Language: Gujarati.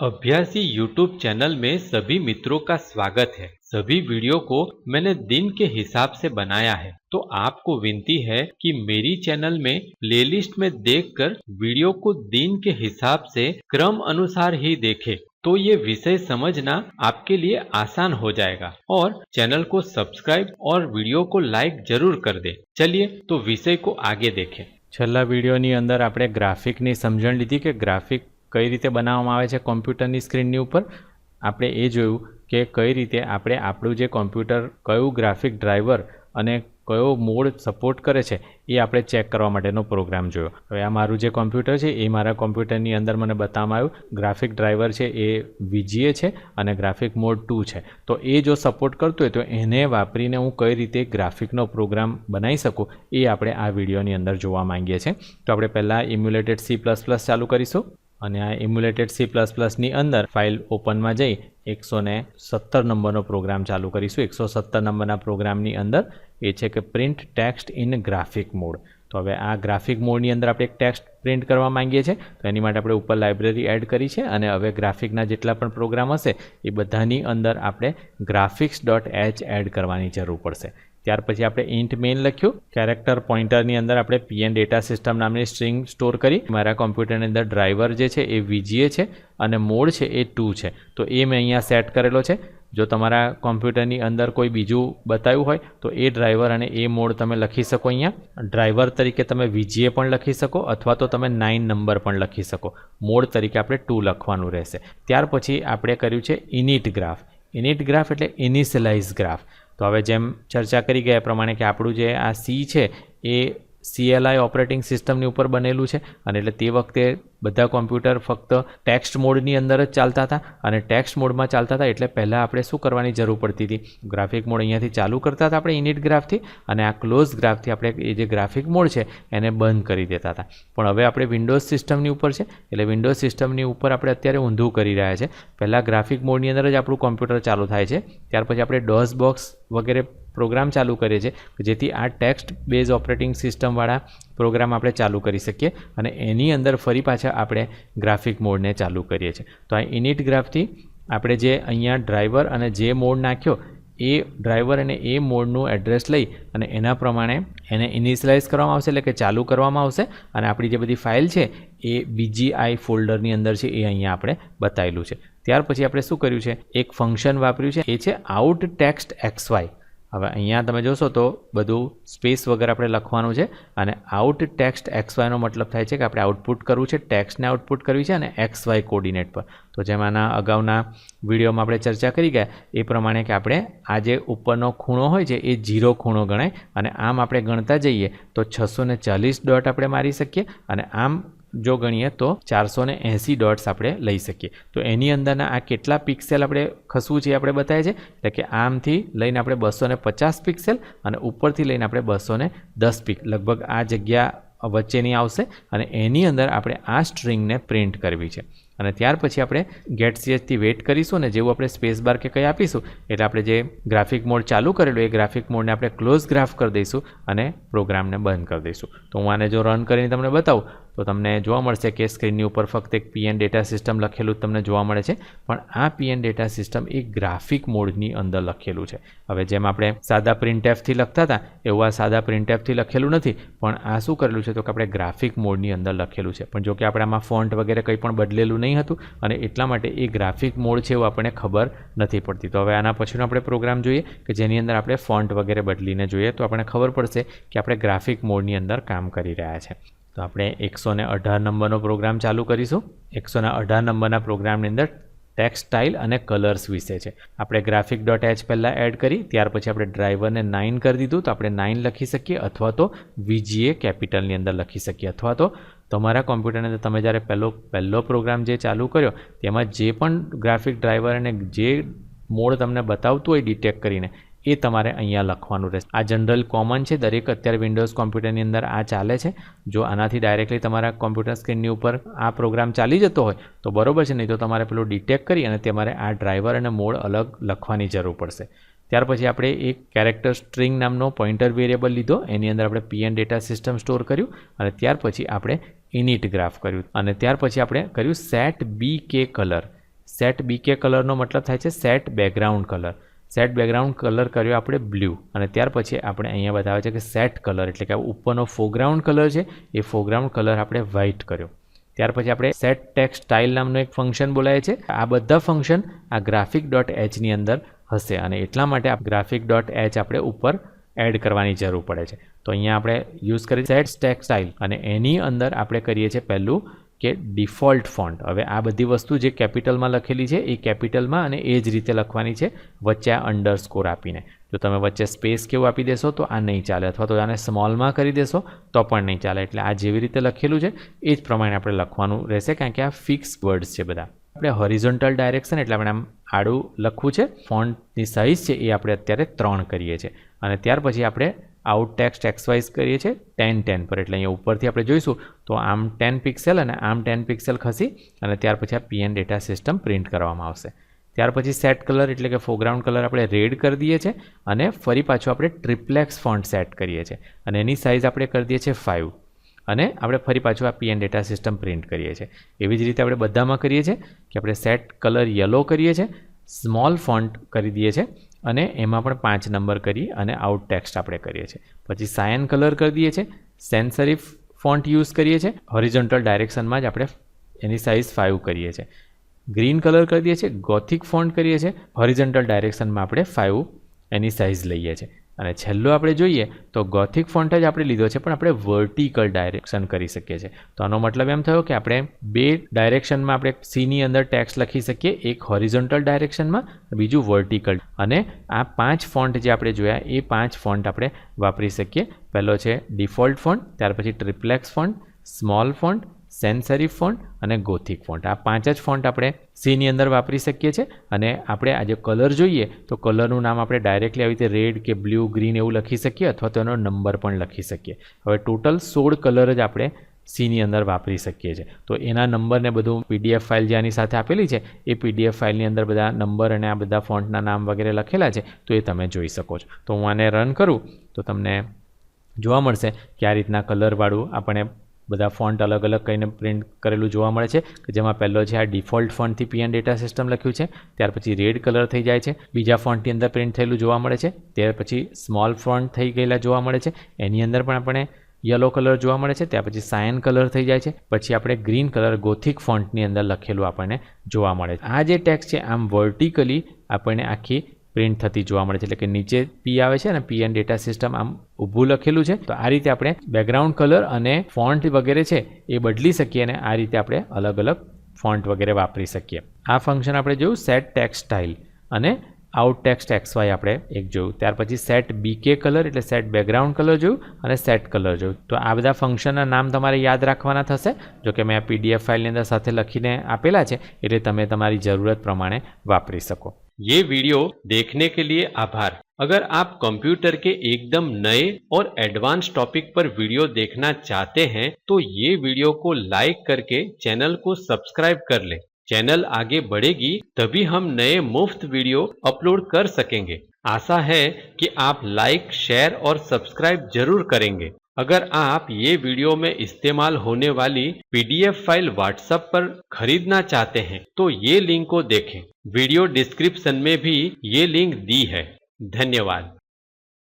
अभ्यासी यूट्यूब चैनल में सभी मित्रों का स्वागत है सभी वीडियो को मैंने दिन के हिसाब से बनाया है तो आपको विनती है कि मेरी चैनल में प्लेलिस्ट में देखकर वीडियो को दिन के हिसाब से क्रम अनुसार ही देखें तो ये विषय समझना आपके लिए आसान हो जाएगा और चैनल को सब्सक्राइब और वीडियो को लाइक जरूर कर दे चलिए तो विषय को आगे देखें છેલ્લા વિડીયોની અંદર આપણે ગ્રાફિકની સમજણ લીધી કે ગ્રાફિક કઈ રીતે બનાવવામાં આવે છે કોમ્પ્યુટરની સ્ક્રીનની ઉપર, આપણે એ જોયું કે કઈ રીતે આપણે આપણું જે કોમ્પ્યુટર, કયું ગ્રાફિક ડ્રાઈવર અને કયો મોડ સપોર્ટ કરે છે, એ આપણે ચેક કરવા માટેનો પ્રોગ્રામ જોયો. હવે આ મારું જે કોમ્પ્યુટર છે, એ મારા કોમ્પ્યુટરની અંદર મને બતાવવામાં આવ્યું, ગ્રાફિક ડ્રાઈવર છે એ વીજીએ છે અને ગ્રાફિક મોડ ટુ છે. તો એ જો સપોર્ટ કરતું હોય તો એને વાપરીને હું કઈ રીતે ગ્રાફિકનો પ્રોગ્રામ બનાવી શકું, એ આપણે આ વિડીયોની અંદર જોવા માંગીએ છીએ. તો આપણે પહેલાં ઇમ્યુલેટેડ સી પ્લસ પ્લસ ચાલુ કરીશું. અને આ ઇમ્યુલેટેડ સી પ્લસ પ્લસની અંદર ફાઇલ ઓપનમાં જઈ એકસો ને સત્તર નંબરનો પ્રોગ્રામ ચાલુ કરીશું. એકસો સત્તર નંબરના પ્રોગ્રામની અંદર એ છે કે print text in graphic mode તો હવે આ ગ્રાફિક મોડની અંદર આપણે એક ટેક્સ્ટ પ્રિન્ટ કરવા માંગીએ છીએ. તો એની માટે આપણે ઉપર લાઇબ્રેરી એડ કરી છે અને હવે ગ્રાફિકના જેટલા પણ પ્રોગ્રામ હશે એ બધાની અંદર આપણે ગ્રાફિક્સ ડોટ એચ એડ કરવાની જરૂર પડશે. ત્યાર પછી આપણે ઇન્ટ મેઇન લખ્યું. કેરેક્ટર પોઈન્ટરની અંદર આપણે પીએન ડેટા સિસ્ટમ નામની સ્ટ્રિંગ સ્ટોર કરી. મારા કોમ્પ્યુટરની અંદર ડ્રાઈવર જે છે એ વીજીએ છે અને મોડ છે એ ટુ છે. તો એ મેં અહીંયા સેટ કરેલો છે. જો તમારા કોમ્પ્યુટરની અંદર કોઈ બીજું બતાવ્યું હોય, તો એ ડ્રાઈવર અને એ મોડ તમે લખી શકો અહીંયા. ડ્રાઈવર તરીકે તમે વીજીએ પણ લખી શકો અથવા તો તમે નાઇન નંબર પણ લખી શકો. મોડ તરીકે આપણે ટુ લખવાનું રહેશે. ત્યાર પછી આપણે કર્યું છે ઇનિટ ગ્રાફ ઇનિટ ગ્રાફ એટલે ઇનિશિયલાઇઝ ગ્રાફ તો હવે જેમ ચર્ચા કરી ગયા પ્રમાણે કે આપણું જે આ સી છે એ સીએલઆઈ ઓપરેટિંગ સિસ્ટમની ઉપર બનેલું છે અને એટલે તે વખતે બધા કોમ્પ્યુટર ફક્ત ટેક્સ્ટ મોડની અંદર જ ચાલતા હતા અને ટેક્સ્ટ મોડમાં ચાલતા હતા એટલે પહેલાં આપણે શું કરવાની જરૂર પડતી હતી? ગ્રાફિક મોડ અહીંયાથી ચાલુ કરતા હતા આપણે ઇનિટ ગ્રાફથી અને આ ક્લોઝ ગ્રાફથી આપણે એ જે ગ્રાફિક મોડ છે એને બંધ કરી દેતા હતા. પણ હવે આપણે વિન્ડોઝ સિસ્ટમની ઉપર છે એટલે વિન્ડોઝ સિસ્ટમની ઉપર આપણે અત્યારે ઊંધું કરી રહ્યા છે. પહેલાં ગ્રાફિક મોડની અંદર જ આપણું કોમ્પ્યુટર ચાલુ થાય છે. ત્યાર પછી આપણે ડોઝ બોક્સ વગેરે પ્રોગ્રામ ચાલુ કરીએ છીએ જેથી આ ટેક્સ્ટ બેઝ ઓપરેટિંગ સિસ્ટમવાળા પ્રોગ્રામ આપણે ચાલુ કરી શકીએ અને એની અંદર ફરી પાછા આપણે ગ્રાફિક મોડને ચાલુ કરીએ છીએ. તો આ ઇનિટ ગ્રાફથી આપણે જે અહીંયા ડ્રાઈવર અને જે મોડ નાખ્યો, એ ડ્રાઈવર અને એ મોડનું એડ્રેસ લઈ અને એના પ્રમાણે એને ઇનિશિયલાઇઝ કરવામાં આવશે, એટલે કે ચાલુ કરવામાં આવશે અને આપણી જે બધી ફાઇલ છે, એ બીજી આઈ ફોલ્ડરની અંદર છે, એ અહીંયા આપણે બતાવેલું છે. ત્યાર પછી આપણે શું કર્યું છે? એક ફંક્શન વાપર્યું છે, એ છે આઉટ ટેક્સ્ટ એક્સ વાય હવે અહીંયા તમે જોશો તો બધું સ્પેસ વગર આપણે લખવાનું છે અને આઉટ ટેક્સ્ટ એક્સ વાયનો મતલબ થાય છે કે આપણે આઉટપુટ કરવું છે, ટેક્સ્ટને આઉટપુટ કરવી છે અને એક્સ વાય કોર્ડિનેટ પર. તો જેમાંના અગાઉના વિડીયોમાં આપણે ચર્ચા કરી ગયા, એ પ્રમાણે કે આપણે આ જે ઉપરનો ખૂણો હોય છે, એ જીરો ખૂણો ગણાય અને આમ આપણે ગણતા જઈએ તો છસો ચાલીસ ડોટ આપણે મારી શકીએ અને આમ જો ગણીએ તો ચારસો ને એંસી ડોટ્સ આપણે લઈ શકીએ. તો એની અંદરના આ કેટલા પિક્સેલ આપણે ખસવું છે આપણે બતાવે છે એટલે કે આમથી લઈને આપણે બસો પચાસ પિક્સેલ અને ઉપરથી લઈને આપણે બસો દસ પિક, લગભગ આ જગ્યા વચ્ચેની આવશે અને એની અંદર આપણે આ સ્ટ્રિંગને પ્રિન્ટ કરવી છે. અને ત્યાર પછી આપણે ગેટ સીએચથી વેઇટ કરીશું અને જેવું આપણે સ્પેસ બાર કે કંઈ આપીશું, એટલે આપણે જે ગ્રાફિક મોડ ચાલુ કરેલું એ ગ્રાફિક મોડને આપણે ક્લોઝ ગ્રાફ કરી દઈશું અને પ્રોગ્રામને બંધ કરી દઈશું. તો હું આને જો રન કરીને તમને બતાવું તો તમને જોવા મળશે કે સ્ક્રીનની ઉપર ફક્ત એક પીએન ડેટા સિસ્ટમ લખેલું તમને જોવા મળે છે. પણ આ પીએન ડેટા સિસ્ટમ એ ગ્રાફિક મોડની અંદર લખેલું છે. હવે જેમ આપણે સાદા પ્રિન્ટેફથી લખતા હતા, એવું આ સાદા પ્રિન્ટેફથી લખેલું નથી. પણ આ શું કરેલું છે તો કે આપણે ગ્રાફિક મોડની અંદર લખેલું છે. પણ જો કે આપણે આમાં ફોન્ટ વગેરે કંઈ પણ બદલેલું નહીં હતું અને એટલા માટે એ ગ્રાફિક મોડ છે એવું આપણને ખબર નથી પડતી. તો હવે આના પછીનો આપણે પ્રોગ્રામ જોઈએ કે જેની અંદર આપણે ફોન્ટ વગેરે બદલીને જોઈએ તો આપણને ખબર પડશે કે આપણે ગ્રાફિક મોડની અંદર કામ કરી રહ્યા છે. તો આપણે એકસો ને અઢાર નંબરનો પ્રોગ્રામ ચાલુ કરીશું. એકસો ને અઢાર નંબરના પ્રોગ્રામની અંદર ટેક્સટાઇલ અને કલર્સ વિશે છે. આપણે ગ્રાફિક ડોટ એચ પહેલાં એડ કરી, ત્યાર પછી આપણે ડ્રાઈવરને નાઇન કરી દીધું. તો આપણે નાઇન લખી શકીએ અથવા તો વીજીએ કેપિટલની અંદર લખી શકીએ. અથવા તો તમારા કોમ્પ્યુટરની અંદર તમે જ્યારે પહેલો પહેલો પ્રોગ્રામ જે ચાલુ કર્યો, તેમાં જે પણ ગ્રાફિક ડ્રાઈવર અને જે મોડ તમને બતાવતું હોય ડિટેક્ટ કરીને એ તમારે અહીંયા લખવાનું રહેશે. આ જનરલ કોમન છે, દરેક અત્યારે વિન્ડોઝ કોમ્પ્યુટરની અંદર આ ચાલે છે. જો આનાથી ડાયરેક્ટલી તમારા કોમ્પ્યુટર સ્ક્રીનની ઉપર આ પ્રોગ્રામ ચાલી જતો હોય, તો બરોબર છે, નહીં તો તમારે પેલું ડિટેક્ટ કરી અને તમારે આ ડ્રાઈવર અને મોડ અલગ લખવાની જરૂર પડશે. ત્યાર પછી આપણે એક કેરેક્ટર સ્ટ્રિંગ નામનો પોઇન્ટર વેરિયેબલ લીધો, એની અંદર આપણે પીએન ડેટા સિસ્ટમ સ્ટોર કર્યું અને ત્યાર પછી આપણે ઇનિટ ગ્રાફ કર્યું. અને ત્યાર પછી આપણે કર્યું સેટ બી કે કલર સેટ બીકે કલરનો મતલબ થાય છે set background colour set background colour કર્યો આપણે બ્લુ અને ત્યાર પછી આપણે અહીંયા બતાવે છે કે સેટ કલર એટલે કે ઉપરનો ફોરગ્રાઉન્ડ કલર છે, એ ફોરગ્રાઉન્ડ કલર આપણે વ્હાઇટ કર્યો. ત્યાર પછી આપણે સેટ ટેક્સ સ્ટાઇલ નામનું એક ફંક્શન બોલાય છે. આ બધા ફંક્શન આ ગ્રાફિક ડોટ એચની અંદર હશે અને એટલા માટે આ ગ્રાફિક ડોટ એચ આપણે ઉપર એડ કરવાની જરૂર પડે છે. તો અહીંયા આપણે યુઝ કરી સેટ સ્ટેક સ્ટાઇલ અને એની અંદર આપણે કરીએ છીએ પહેલું કે ડિફોલ્ટ ફોન્ટ. હવે આ બધી વસ્તુ જે કેપિટલમાં લખેલી છે, એ કેપિટલમાં અને એ જ રીતે લખવાની છે, વચ્ચે આ અંડરસ્કોર આપીને. જો તમે વચ્ચે સ્પેસ કેવું આપી દેશો, તો આ નહીં ચાલે. અથવા તો આને સ્મોલમાં કરી દેશો, તો પણ નહીં ચાલે. એટલે આ જેવી રીતે લખેલું છે, એ જ પ્રમાણે આપણે લખવાનું રહેશે, કારણ કે આ ફિક્સ વર્ડ્સ છે બધા. આપણે હોરિઝોન્ટલ ડાયરેક્શન એટલે આપણે આમ આડું લખવું છે. ફોન્ટની સાઇઝ છે એ આપણે અત્યારે ત્રણ કરીએ છીએ. અને ત્યાર પછી આપણે આઉટ ટેક્સ્ટ એક્સવાઇઝ કરીએ છીએ ટેન ટેન પર. એટલે અહીંયા ઉપરથી આપણે જોઈશું તો આમ ટેન પિક્સેલ અને આમ ટેન પિક્સેલ ખસી અને ત્યાર પછી આ પીએન ડેટા સિસ્ટમ પ્રિન્ટ કરવામાં આવશે. ત્યાર પછી સેટ કલર એટલે કે ફોરગ્રાઉન્ડ કલર આપણે રેડ કરી દઈએ છીએ અને ફરી પાછું આપણે ટ્રિપ્લેક્સ ફોન્ટ સેટ કરીએ છીએ. અને એની સાઇઝ આપણે કરી દઈએ છીએ ફાઇવ અને આપણે ફરી પાછું આ પીએન ડેટા સિસ્ટમ પ્રિન્ટ કરીએ છીએ. એવી જ રીતે આપણે બધામાં કરીએ છીએ કે આપણે સેટ કલર યલો કરીએ છીએ સ્મોલ ફોન્ટ કરી દઈએ છીએ અને એમાં પણ પાંચ નંબર કરી અને આઉટ ટેક્સ્ટ આપણે કરીએ છીએ. પછી સાયન કલર કરી દઈએ છીએ સેન્સરીફ ફોન્ટ યુઝ કરીએ છીએ હોરિઝોન્ટલ ડાયરેક્શનમાં જ આપણે એની સાઇઝ ફાઇવ કરીએ છીએ. ગ્રીન કલર કરી દઈએ છીએ ગોથિક ફોન્ટ કરીએ છીએ હોરિઝોન્ટલ ડાયરેક્શનમાં આપણે ફાઇવ એની સાઇઝ લઈએ છીએ. અને છેલ્લો આપણે જોઈએ તો ગોથિક ફોન્ટ જ આપણે લીધો છે, પણ આપણે વર્ટિકલ ડાયરેક્શન કરી શકીએ છીએ. તો આનો મતલબ એમ થયો કે આપણે બે ડાયરેક્શનમાં આપણે સીની અંદર ટેક્સ લખી શકીએ, એક હોરિઝોન્ટલ ડાયરેક્શનમાં, બીજું વર્ટિકલ. અને આ પાંચ ફોન્ટ જે આપણે જોયા, એ પાંચ ફોન્ટ આપણે વાપરી શકીએ. પહેલો છે ડિફોલ્ટ ફોન્ટ, ત્યાર પછી triplex font, small font sans serif font અને ગોથિક ફોન્ટ. આ પાંચ જ ફોન્ટ આપણે સીની અંદર વાપરી શકીએ છીએ અને આપણે આજે કલર જોઈએ, તો કલરનું નામ આપણે ડાયરેક્ટલી આવી રીતે રેડ કે બ્લુ, ગ્રીન એવું લખી શકીએ અથવા તો એનો નંબર પણ લખી શકીએ. હવે ટોટલ સોળ કલર જ આપણે સીની અંદર વાપરી શકીએ છીએ. તો એના નંબરને બધું પીડીએફ ફાઇલ જે આની સાથે આપેલી છે, એ પીડીએફ ફાઇલની અંદર બધા નંબર અને આ બધા ફોન્ટના નામ વગેરે લખેલા છે, તો એ તમે જોઈ શકો છો. તો હું આને રન કરું, તો તમને જોવા મળશે કે આ રીતના કલરવાળું આપણે બધા ફોન્ટ અલગ અલગ કહીને પ્રિન્ટ કરેલું જોવા મળે છે, કે જેમાં પહેલો છે આ ડિફોલ્ટ ફોન્ટથી પીએન ડેટા સિસ્ટમ લખ્યું છે, ત્યાર પછી રેડ કલર થઈ જાય છે, બીજા ફોન્ટની અંદર પ્રિન્ટ થયેલું જોવા મળે છે, ત્યાર પછી સ્મોલ ફોન્ટ થઈ ગયેલા જોવા મળે છે, એની અંદર પણ આપણે યલો કલર જોવા મળે છે, ત્યાર પછી સાયન કલર થઈ જાય છે, પછી આપણે ગ્રીન કલર ગોથિક ફોન્ટની અંદર લખેલું આપણને જોવા મળે છે. આ જે ટેક્સ છે, આમ વર્ટિકલી આપણને આખી પ્રિન્ટ થતી જોવા મળે છે. એટલે કે નીચે પી આવે છે અને પી એન ડેટા સિસ્ટમ આમ ઊભું લખેલું છે. તો આ રીતે આપણે બેકગ્રાઉન્ડ કલર અને ફોન્ટ વગેરે છે એ બદલી શકીએ અને આ રીતે આપણે અલગ અલગ ફોન્ટ વગેરે વાપરી શકીએ. આ ફંક્શન આપણે જોયું સેટ ટેક્સ સ્ટાઇલ અને આઉટ ટેક્સ્ટ એક્સવાય આપણે એક જોયું. ત્યાર પછી સેટ બીકે કલર એટલે સેટ બેકગ્રાઉન્ડ કલર જોયું અને સેટ કલર જોયું. તો આ બધા ફંક્શનના નામ તમારે યાદ રાખવાના થશે. જો કે મેં આ પીડીએફ ફાઇલની અંદર સાથે લખીને આપેલા છે, એટલે તમે તમારી જરૂરત પ્રમાણે વાપરી શકો. ये वीडियो देखने के लिए आभार। अगर आप कंप्यूटर के एकदम नए और एडवांस टॉपिक पर वीडियो देखना चाहते हैं तो ये वीडियो को लाइक करके चैनल को सब्सक्राइब कर लें। चैनल आगे बढ़ेगी, तभी हम नए मुफ़्त वीडियो अपलोड कर सकेंगे। आशा है कि आप लाइक शेयर और सब्सक्राइब ज़रूर करेंगे। अगर आप ये वीडियो में इस्तेमाल होने वाली पीडीएफ फ़ाइल व्हाट्सएप पर खरीदना चाहते हैं तो ये लिंक को देखें। वीडियो डिस्क्रिप्शन में भी ये लिंक दी है धन्यवाद